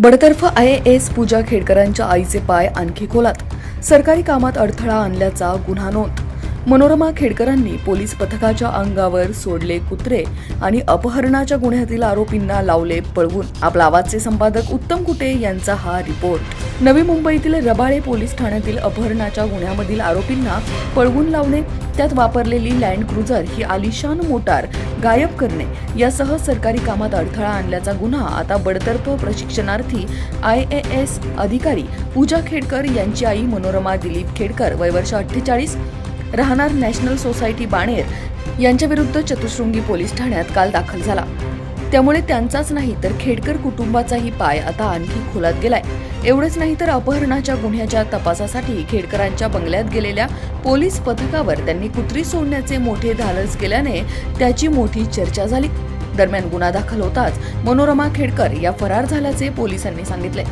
बडतर्फ I S पूजा खेडकरांच्या आईचे पाय आणखी खोलात. सरकारी कामात अडथळा आणल्याचा गुन्हा नोंद. मनोरमा खेडकरांनी पोलीस पथकाच्या अंगावर सोडले कुत्रे आणि अपहरणाच्या गुन्ह्यातील आरोपींना लावले पळवून. आपला आवाजचे संपादक उत्तम कुटे यांचा हा रिपोर्ट. नवी मुंबईतील रबाळे पोलीस ठाण्यातील अपहरणाच्या गुन्ह्यामधील आरोपींना पळवून लावणे त्यात वापरलेली लँड क्रुझर ही आलिशान मोटार गायब करणे यासह सरकारी कामात अडथळा आणल्याचा गुन्हा आता बडतर्फ प्रशिक्षणार्थी आय ए एस अधिकारी पूजा खेडकर यांची आई मनोरमा दिलीप खेडकर वय वर्ष अठ्ठेचाळीस राहणार नॅशनल सोसायटी बाणेर यांच्याविरुद्ध चतुशृंगी पोलीस ठाण्यात काल दाखल झाला. त्यामुळे त्यांचाच नाही तर खेडकर कुटुंबाचाही पाय आता आणखी खोलात गेलाय. एवढंच नाही तर अपहरणाच्या गुन्ह्याच्या तपासासाठी खेडकरांच्या बंगल्यात गेलेल्या पोलीस पथकावर त्यांनी कुत्री सोडण्याचे मोठे धाडस केल्याने त्याची मोठी चर्चा झाली. दरम्यान गुन्हा दाखल होताच मनोरमा खेडकर या फरार झाल्याचे पोलिसांनी सांगितले.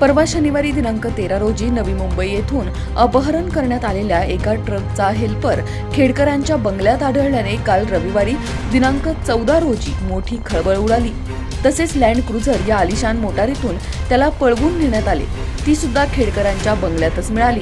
परवा शनिवारी दिनांक तेरा रोजी नवी मुंबई येथून अपहरण करण्यात आलेल्या एका ट्रकचा हेल्पर खेडकरांच्या बंगल्यात आढळल्याने काल रविवारी दिनांक चौदा रोजी मोठी खळबळ उडाली. तसेच लँड क्रुझर या आलिशान मोटारीतून त्याला पळवून नेण्यात आले. ती सुद्धा खेडकरांच्या बंगल्यातच मिळाली.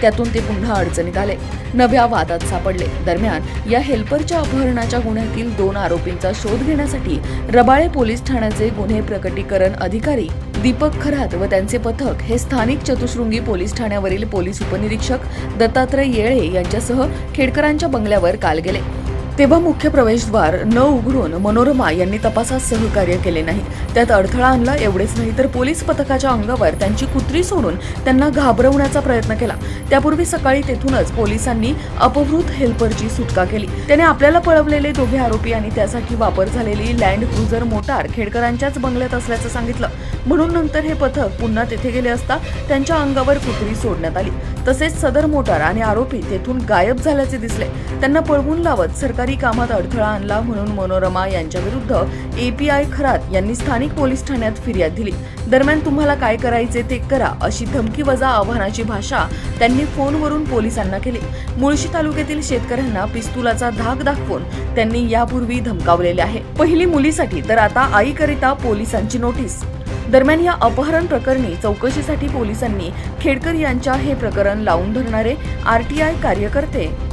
त्यातून ते पुन्हा अडचणीत आले. नव्या वादात सापडले. दरम्यान या हेल्परच्या अपहरणाच्या गुन्ह्यातील दोन आरोपींचा शोध घेण्यासाठी रबाळे पोलीस ठाण्याचे गुन्हे प्रकटीकरण अधिकारी दीपक खरात व त्यांचे पथक हे स्थानिक चतुशृंगी पोलीस ठाण्यावरील पोलीस उपनिरीक्षक दत्तात्रय येळे यांच्यासह खेडकरांच्या बंगल्यावर काल गेले. तेव्हा मुख्य प्रवेशद्वार न उघडून मनोरमा यांनी तपासात सहकार्य केले नाही. त्यात अडथळा आणला एवढेच नाही तर पोलीस पथकाच्या अंगावर त्यांची कुत्री सोडून त्यांना घाबरवण्याचा प्रयत्न केला. त्यापूर्वी सकाळी तेथूनच पोलिसांनी अपहृत हेल्परची सुटका केली. त्याने आपल्याला पळवलेले दोघे आरोपी आणि त्यासाठी वापर झालेली लँड क्रुझर मोटार खेडकरांच्याच बंगल्यात असल्याचं सांगितलं. म्हणून नंतर हे पथक पुन्हा तेथे गेले असता त्यांच्या अंगावर कुत्री सोडण्यात आली. तसेच सदर मोटार आणि आरोपी तेथून गायब झाल्याचे दिसले. त्यांना पळवून लावत सरकार कामात अडथळा आणला म्हणून मनोरमा यांच्याविरुद्ध एपीआय खरात यांनी स्थानिक पोलीस ठाण्यात फिर्याद दिली. दरम्यान तुम्हाला काय करायचे ते करा अशी धमकी वजा आव्हानाची भाषा त्यांनी फोनवरून पोलिसांना केली. मुळशी तालुक्यातील शेतकऱ्यांना पिस्तुलाचा धाक दाखवून त्यांनी यापूर्वी धमकावलेले आहे. पहिली मुलीसाठी तर आता आईकरिता पोलिसांची नोटीस. दरम्यान या अपहरण प्रकरणी चौकशीसाठी पोलिसांनी खेडकर यांच्या हे प्रकरण लावून धरणारे आरटीआय कार्यकर्ते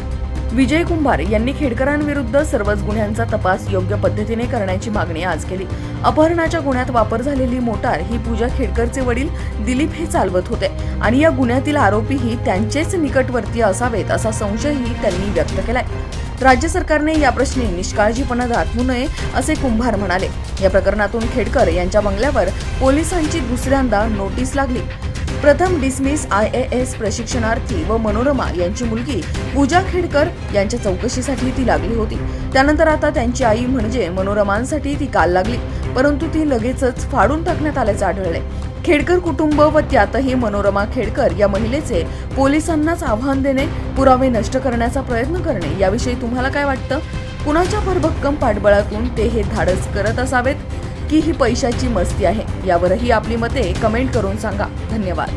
विजय कुंभार यांनी खेडकरांविरुद्ध सर्वच गुन्ह्यांचा तपास योग्य पद्धतीने करण्याची मागणी आज केली. अपहरणाच्या गुन्ह्यात वापर झालेली मोटार ही पूजा खेडकरचे वडील दिलीप हे चालवत होते आणि या गुन्ह्यातील आरोपीही त्यांचेच निकटवर्तीय असावेत असा संशयही त्यांनी व्यक्त केलाय. राज्य सरकारने या प्रश्नी निष्काळजीपणा दाखवू नये असे कुंभार म्हणाले. या प्रकरणातून खेडकर यांच्या बंगल्यावर पोलिसांची दुसऱ्यांदा नोटीस लागली. प्रथम डिसमिस आय ए एस प्रशिक्षणार्थी व मनोरमा यांची मुलगी पूजा खेडकर यांच्या चौकशीसाठी ती लागली होती. त्यानंतर आता त्यांची आई म्हणजे मनोरमांसाठी ती काल लागली परंतु ती लगेचच फाडून टाकण्यात आल्याचे आढळले खेडकर कुटुंब व त्यातही मनोरमा खेडकर या महिलेचे पोलिसांनाच आव्हान देणे पुरावे नष्ट करण्याचा प्रयत्न करणे याविषयी तुम्हाला काय वाटतं? कुणाच्या भरभक्कम पाठबळातून ते हे धाडस करत असावेत? की ही पैशाची मस्ती आहे. यावरही आपली मते कमेंट करून सांगा. धन्यवाद.